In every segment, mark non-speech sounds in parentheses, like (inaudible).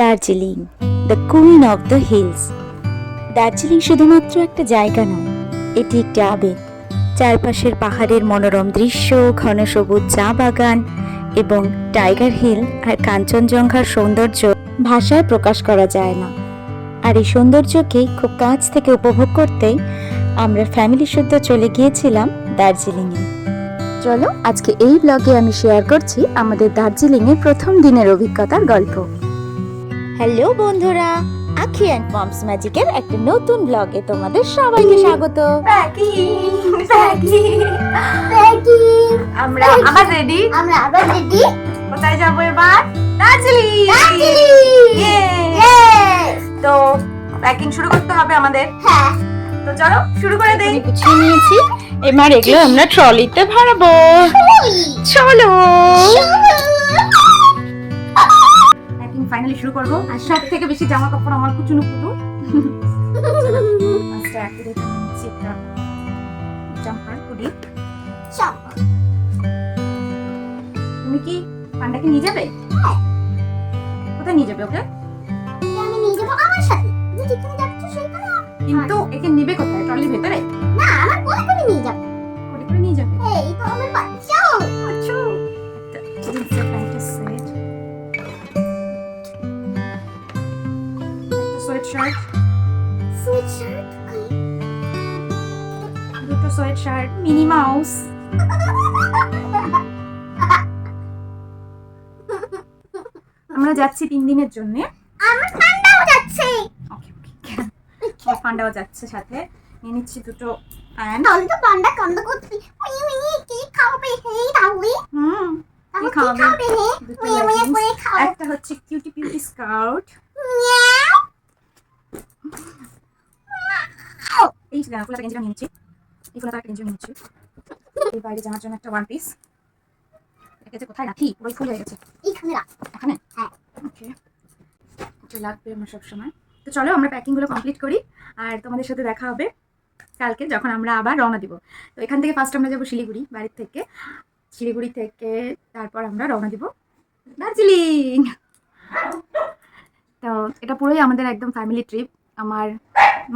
Darjeeling the queen of the hills Darjeeling শুধুমাত্র একটা জায়গা নয়, এটি একটি আবেগ। চারপাশের পাহাড়ের মনোরম দৃশ্য, ঘন সবুজ চা বাগান এবং টাইগার হিল আর কাঞ্চনজঙ্ঘার সৌন্দর্য ভাষায় প্রকাশ করা যায় না। আর এই সৌন্দর্যকে খুব কাছ থেকে উপভোগ করতেই আমরা ফ্যামিলি শুদ্ধ চলে গিয়েছিলাম দার্জিলিংয়ে। চলো, আজকে এই ব্লগে আমি শেয়ার করছি আমাদের দার্জিলিংয়ের প্রথম দিনের অভিজ্ঞতার গল্প। হ্যালো বন্ধুরা আখি অ্যান্ড মমস ম্যাজিকের একটা নতুন ব্লগে তোমাদের সবাইকে স্বাগত। আমরা আবার রেডি আমরা আবার রেডি কোথায় যাব এবার? দার্জিলিং! তো প্যাকিং শুরু করতে হবে আমাদের। হ্যাঁ। তো চলো শুরু করে দেই। গুছিয়ে নিয়েছি। এবার এগুলো আমরা ট্রলিতে ভরাবো। চলো! ফাইনালি শুরু করব। আর সব থেকে বেশি জামা কাপড় আমার কুচুনু কুটু (laughs) তুমি কি পান্ডাকে নিয়ে যাবে? কোথায় নিয়ে যাবে ওকে? আমি নিয়ে যাব আমার সাথে। তুমি যেখানে যাচ্ছ সেখানে। কিন্তু একে নিবে কোথায়? দিনের জন্য। আমার ঠান্ডাও যাচ্ছে। ওকে ওকে পান্ডাও যাচ্ছে সাথে। নিয়ে নিচ্ছি দুটো প্যান্ট তাহলে তো পান্ডা কান্দ করছি উই উই কি খাবে হে তাহলে। হুম কি খাবে? খাবে হে? উই উই করে খাও একটা হচ্ছে কিউটি পিউটি স্কার্ট এই ফুলাটা গেঞ্জিটা নিয়ে নিচ্ছি। এই ফুলাটা গেঞ্জি নিয়ে নিচ্ছি। এই বাইরে জামার জন্য একটা ওয়ান পিস যে কোথায় রাখি পুরোই ফুল হয়ে গেছে। রাখ। এখানে? লাগবে আমার সবসময়। তো চলো আমরা প্যাকিংগুলো কমপ্লিট করি আর তোমাদের সাথে দেখা হবে কালকে যখন আমরা আবার রওনা দিব। তো এখান থেকে ফার্স্ট আমরা যাব শিলিগুড়ি বাড়ির থেকে। শিলিগুড়ি থেকে তারপর আমরা রওনা দিব দার্জিলিং। তো এটা পুরোই আমাদের একদম ফ্যামিলি ট্রিপ আমার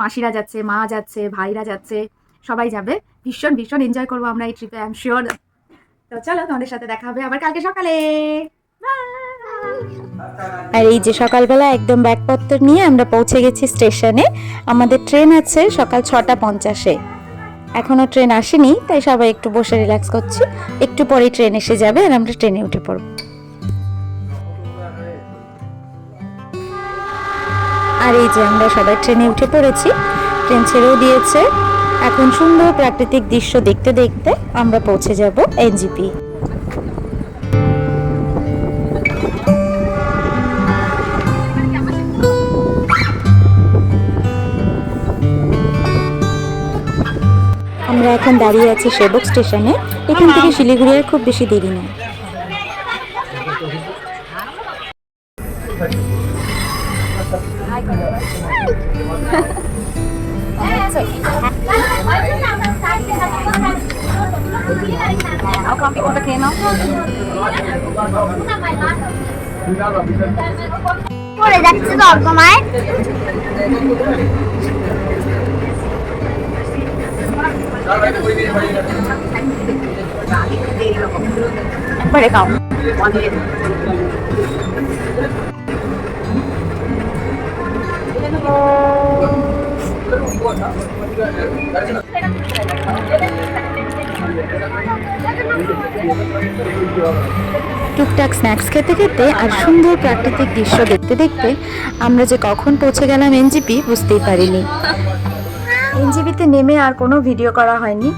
মাসিরা যাচ্ছে, মা যাচ্ছে, ভাইরা যাচ্ছে, সবাই যাবে। ভীষণ ভীষণ এনজয় করব আমরা এই ট্রিপে আই এম শিওর তো চলো তোমাদের সাথে দেখা হবে আবার কালকে সকালে। Bye! আর এই যে সকালবেলা একদম ব্যাগপত্র নিয়ে আমরা পৌঁছে গেছি স্টেশনে, আমাদের ট্রেন আছে সকাল ছটা পঞ্চাশে। এখনও ট্রেন আসেনি, তাই সবাই একটু বসে রিল্যাক্স করছি। একটু পরেই ট্রেন এসে যাবে আর আমরা ট্রেনে উঠে পড়ব। আর এই যে আমরা সবাই ট্রেনে উঠে পড়েছি, ট্রেন ছেড়েও দিয়েছে। এখন সুন্দর প্রাকৃতিক দৃশ্য দেখতে দেখতে আমরা পৌঁছে যাব এনজিপি। এখন দাঁড়িয়ে আছি সেবক স্টেশনে। এখান থেকে শিলিগুড়ি আর খুব বেশি দেরি নেই পড়ে যাচ্ছে একবারে খাও টুকটাক স্ন্যাক্স খেতে খেতে আর সুন্দর প্রাকৃতিক দৃশ্য দেখতে দেখতে আমরা যে কখন পৌঁছে গেলাম এনজিপি বুঝতেই পারিনি। এনজিবিতে নেমে আর কোনো ভিডিও করা হয়নি।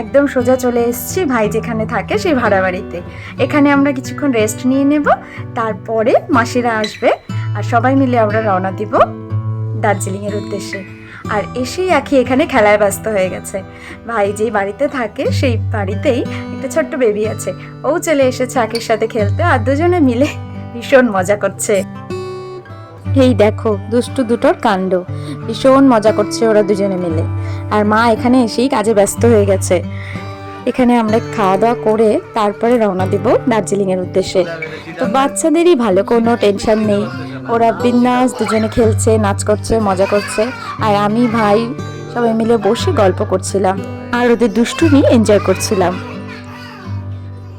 একদম সোজা চলে এসেছি, ভাই যেখানে থাকে সেই ভাড়া বাড়িতে। এখানে আমরা কিছুক্ষণ রেস্ট নিয়ে নেব, তারপরে মাসিরা আসবে আর সবাই মিলে আমরা রওনা দিব দার্জিলিংয়ের উদ্দেশ্যে। আর এসেই আখি এখানে খেলায় ব্যস্ত হয়ে গেছে। ভাই যেই বাড়িতে থাকে সেই বাড়িতেই একটা ছোট্ট বেবি আছে। ও চলে এসেছে আখির সাথে খেলতে আর দুজনে মিলে ভীষণ মজা করছে। এই দেখো, দুষ্টু দুটোর কাণ্ড। ভীষণ মজা করছে ওরা দুজনে মিলে। আর মা এখানে এসেই কাজে ব্যস্ত হয়ে গেছে। এখানে আমরা খাওয়া দাওয়া করে তারপরে রওনা দিব দার্জিলিং এর উদ্দেশ্যে। তো বাচ্চাদেরই ভালো, কোনো টেনশন নেই। ওরা বিন্যাস দুজনে খেলছে, নাচ করছে, মজা করছে। আর আমি, ভাই, সবাই মিলে বসে গল্প করছিলাম। আর ওদের দুষ্টুমি এনজয় করছিলাম।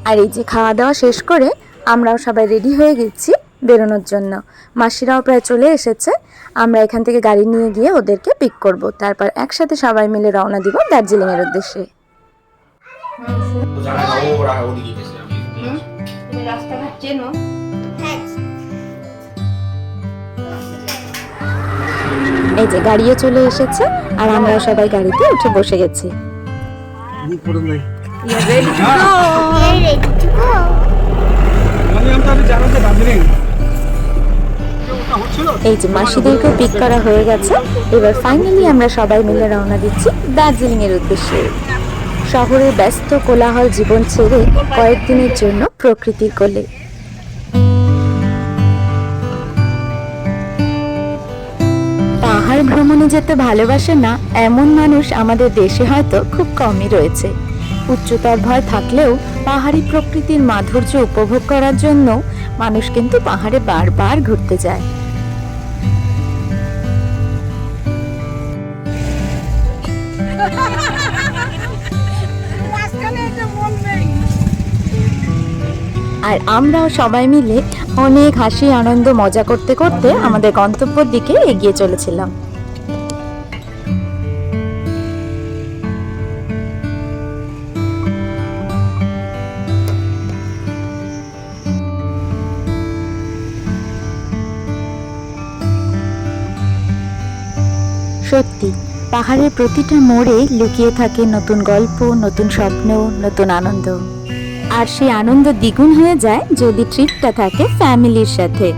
আর এই যে খাওয়া দাওয়া শেষ করে আমরাও সবাই রেডি হয়ে গেছি। বেরোনোর জন্য। মাসিরাও প্রায় চলে এসেছে। আমরা এখান থেকে গাড়ি নিয়ে গিয়ে ওদেরকে পিক করব। তারপর একসাথে সবাই মিলে রওনা দিব দার্জিলিংয়ের উদ্দেশ্যে। আমি রাস্তাঘাট চেনো? হ্যাঁ। এই যে গাড়িও চলে এসেছে আর আমরা সবাই গাড়িতে উঠে বসে গেছি। Ready to go. এই যে মাসিদেরকে পিক করা হয়ে গেছে। এবার ফাইনালি আমরা সবাই মিলে রওনা দিচ্ছি দার্জিলিং এর উদ্দেশ্যে। শহরের ব্যস্ত কোলাহল জীবন ছেড়ে কয়েকদিনের জন্য প্রকৃতির কোলে। পাহাড় ভ্রমণে যেতে ভালোবাসে না এমন মানুষ আমাদের দেশে হয়তো খুব কমই রয়েছে। উচ্চতার ভয় থাকলেও পাহাড়ি প্রকৃতির মাধুর্য উপভোগ করার জন্য মানুষ কিন্তু পাহাড়ে বারবার ঘুরতে যায়। আর আমরাও সবাই মিলে অনেক হাসি, আনন্দ, মজা করতে করতে আমাদের গন্তব্যের দিকে এগিয়ে চলেছিলাম। সত্যি পাহাড়ের প্রতিটা মোড়ে লুকিয়ে থাকে নতুন গল্প, নতুন স্বপ্ন, নতুন আনন্দ। আর সেই আনন্দ দ্বিগুণ হয়ে যায় যদি ট্রিপটা থাকে ফ্যামিলির সাথে।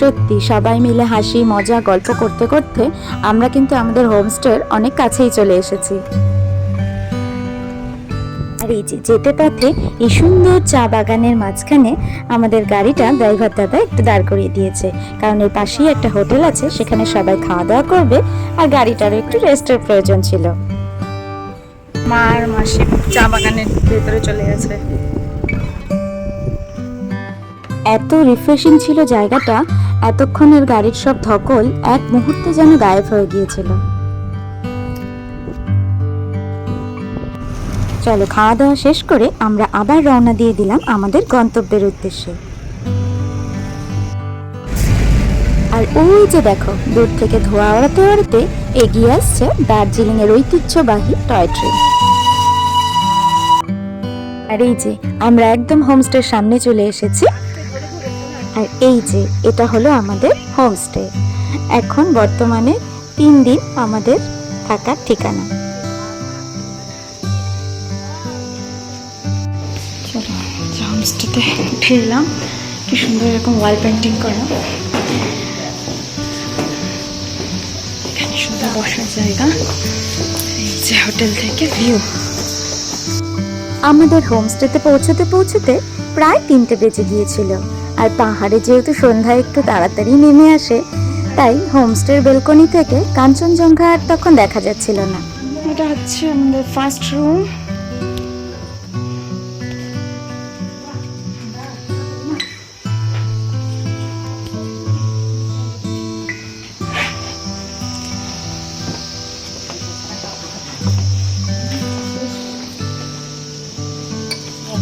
সত্যি, সবাই মিলে হাসি, মজা, গল্প করতে করতে আমরা কিন্তু আমাদের হোমস্টের অনেক কাছেই চলে এসেছি। আর এই যে যেতে পথে এই সুন্দর চা বাগানের মাঝখানে আমাদের গাড়িটা ড্রাইভার দাদা একটু দাঁড় করিয়ে দিয়েছে। কারণ এর পাশেই একটা হোটেল আছে সেখানে সবাই খাওয়া দাওয়া করবে আর গাড়িটারও একটু রেস্টের প্রয়োজন ছিল। মা আর মাসি চা বাগানের ভেতরে চলে গেছে। এত রিফ্রেশিং ছিল জায়গাটা এতক্ষণের গাড়ির সব ধকল এক মুহূর্তে যেন গায়েব হয়ে গিয়েছিল। চলো খাওয়া দাওয়া শেষ করে আমরা আবার রওনা দিয়ে দিলাম আমাদের গন্তব্যের উদ্দেশ্যে। আর ওই যে দেখো, দূর থেকে ধোয়া ওড়াতে ওড়াতে এগিয়ে আসছে দার্জিলিং এর ঐতিহ্যবাহী টয় ট্রেন। আর এই যে, আমরা একদম হোমস্টের সামনে চলে এসেছি। আর এই যে, এটা হলো আমাদের হোমস্টে। এখন বর্তমানে তিন দিন আমাদের থাকার ঠিকানা। হোমস্টেতে উঠে এলাম কি সুন্দর এরকম ওয়াল পেন্টিং করা। এখানে সুন্দর বসার জায়গা। এই যে হোটেল থেকে ভিউ আমাদের হোমস্টেতে পৌঁছতে পৌঁছতে প্রায় তিনটে বেজে গিয়েছিল। আর পাহাড়ে যেহেতু সন্ধ্যায় একটু তাড়াতাড়ি নেমে আসে তাই হোমস্টের বেলকনি থেকে কাঞ্চনজঙ্ঘা আর তখন দেখা যাচ্ছিল না। এটা হচ্ছে আমাদের first room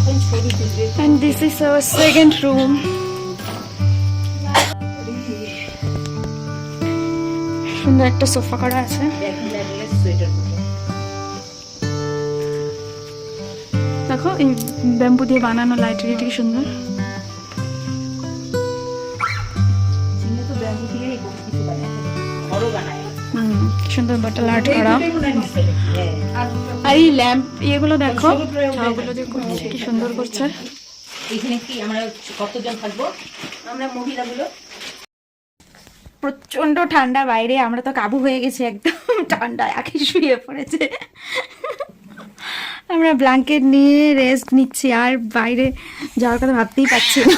And this is our second room. সুন্দর একটা সোফা করা আছে দেখো, এই ব্যাম্বু দিয়ে বানানো লাইটের কি সুন্দর আর্ট করা। আর এই ল্যাম্প ইয়েগুলো দেখো করছে কি সুন্দর করছে। এখানে কি আমরা কতজন থাকব? আমরা মহিলাগুলো। প্রচণ্ড ঠান্ডা বাইরে আমরা তো কাবু হয়ে গেছি একদম। (laughs) ঠান্ডা আখি শুয়ে পড়েছে। আমরা ব্ল্যাঙ্কেট নিয়ে রেস্ট নিচ্ছি আর বাইরে যাওয়ার কথা ভাবতেই পারছি না।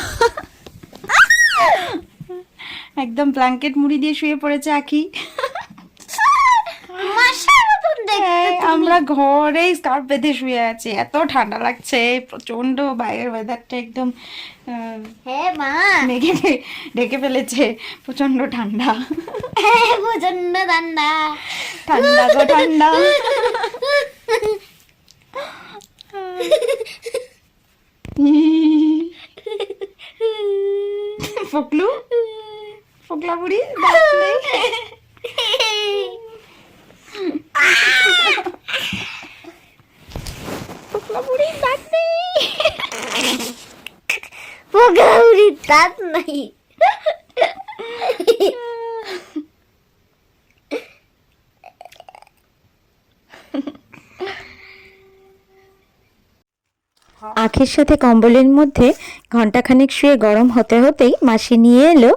একদম ব্ল্যাঙ্কেট মুড়ি দিয়ে শুয়ে পড়েছে আখি মাসের মতন দেখতে হ্যাঁ, আমরা ঘরেই স্কার্ফ বেঁধে শুয়ে আছি। এত ঠান্ডা লাগছে প্রচণ্ড বাইরের ওয়েদারটা একদম হ্যাঁ মেঘে ঢেকে ফেলেছে। প্রচণ্ড ঠান্ডা। হ্যাঁ প্রচণ্ড ঠান্ডা। ঠান্ডা গো ঠান্ডা। ফকলু? ফকলা বুড়ি নাই। আখের সাথে কম্বলের মধ্যে ঘন্টাখানেক শুয়ে গরম হতে হতেই মাসি নিয়ে এলো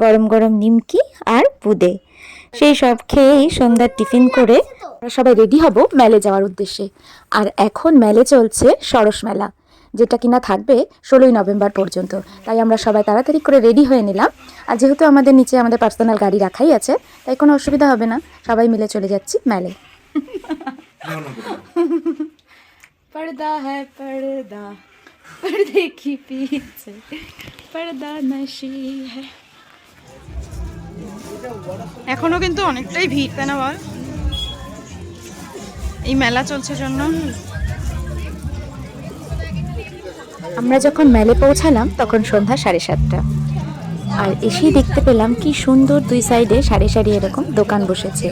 গরম গরম নিমকি আর পুদে সেই সব খেয়েই সন্ধ্যার টিফিন করে আমরা সবাই রেডি হব মেলে যাওয়ার উদ্দেশ্যে। আর এখন মেলে চলছে সরস মেলা, যেটা কিনা থাকবে ষোলোই নভেম্বর পর্যন্ত। তাই আমরা সবাই তাড়াতাড়ি করে রেডি হয়ে নিলাম। আর যেহেতু আমাদের নিচে আমাদের পার্সোনাল গাড়ি রাখাই আছে, তাই কোনো অসুবিধা হবে না। সবাই মিলে চলে যাচ্ছি মেলে। পর্দা হ্যাঁ পর্দা। পর্দা নশি হ্যাঁ। এখনও কিন্তু অনেকটাই ভিড়, তাই না বল? এই মেলা চলছে জন্য। আমরা যখন মেলে পৌঁছালাম, তখন সন্ধ্যা সাড়ে সাতটা। আর এসেই দেখতে পেলাম কি সুন্দর দুই সাইডে সারি সারি এরকম দোকান বসেছে।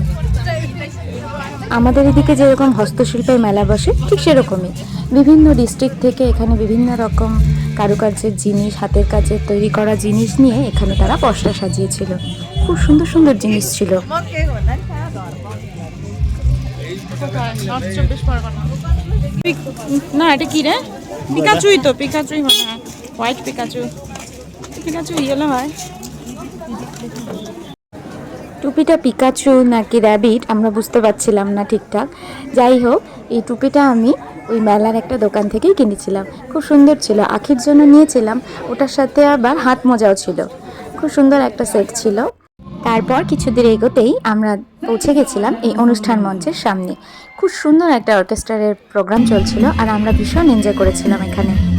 আমাদের এদিকে যেরকম হস্তশিল্পের মেলা বসে, ঠিক সেরকমই। বিভিন্ন ডিস্ট্রিক্ট থেকে এখানে বিভিন্ন রকম কারুকার্যের জিনিস, হাতের কাজের তৈরি করা জিনিস নিয়ে এখানে তারা পসরা সাজিয়েছিল। খুব সুন্দর সুন্দর জিনিস ছিল। না এটা কি রে? পিকাচুই তো পিকাচুই মনে হয়। হোয়াইট পিকাচু পিকাচু ইয়েলো হয়। টুপিটা পিকাচু নাকি র্যাবিট আমরা বুঝতে পারছিলাম না ঠিকঠাক। যাই হোক এই টুপিটা আমি ওই মেলার একটা দোকান থেকেই কিনেছিলাম। খুব সুন্দর ছিল আখির জন্য নিয়েছিলাম ওটার সাথে আবার হাত মোজাও ছিল। খুব সুন্দর একটা সেট ছিল। তারপর কিছুদিন এগোতেই আমরা পৌঁছে গেছিলাম এই অনুষ্ঠান মঞ্চের সামনে। খুব সুন্দর একটা অর্কেস্ট্রারের প্রোগ্রাম চলছিল আর আমরা ভীষণ এনজয় করেছিলাম এখানে।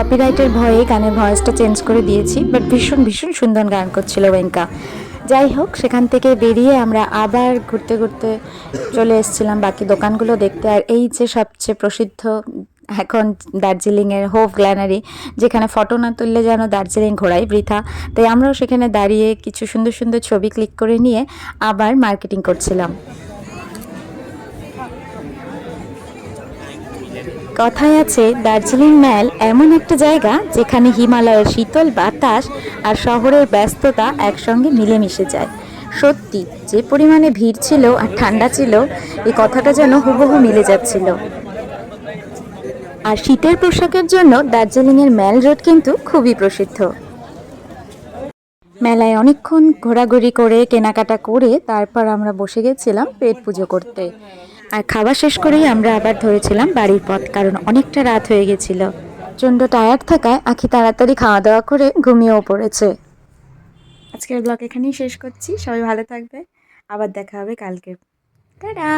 কপিরাইটের ভয়ে গানের ভয়েসটা চেঞ্জ করে দিয়েছি বাট ভীষণ ভীষণ সুন্দর গান করছিল ওয়েঙ্কা যাই হোক, সেখান থেকে বেরিয়ে আমরা আবার ঘুরতে ঘুরতে চলে এসেছিলাম বাকি দোকানগুলো দেখতে। আর এই যে সবচেয়ে প্রসিদ্ধ এখন দার্জিলিংয়ের হোভ গ্ল্যানারি যেখানে ফটো না তুললে যেন দার্জিলিং ঘোরাই বৃথা, তাই আমরাও সেখানে দাঁড়িয়ে কিছু সুন্দর সুন্দর ছবি ক্লিক করে নিয়ে আবার মার্কেটিং করছিলাম। কথায় আছে, দার্জিলিং ম্যাল এমন একটা জায়গা যেখানে হিমালয়ের শীতল বাতাস আর শহরের ব্যস্ততা একসঙ্গে মিলেমিশে যায়। সত্যি, যে পরিমাণে ভিড় ছিল আর ঠান্ডা ছিল এই কথাটা যেন হুবহু মিলে যাচ্ছিল। আর শীতের পোশাকের জন্য দার্জিলিংয়ের ম্যাল রোড কিন্তু খুবই প্রসিদ্ধ। মেলায় অনেকক্ষণ ঘোরাঘুরি করে, কেনাকাটা করে, তারপর আমরা বসে গেছিলাম পেট পুজো করতে। আর খাওয়া শেষ করেই আমরা আবার ধরেছিলাম বাড়ির পথ, কারণ অনেকটা রাত হয়ে গেছিল। প্রচণ্ড টায়ার্ড থাকায় আখি তাড়াতাড়ি খাওয়া দাওয়া করে ঘুমিয়েও পড়েছে। আজকের ব্লগ এখানেই শেষ করছি, সবাই ভালো থাকবে। আবার দেখা হবে কালকে। টাটা!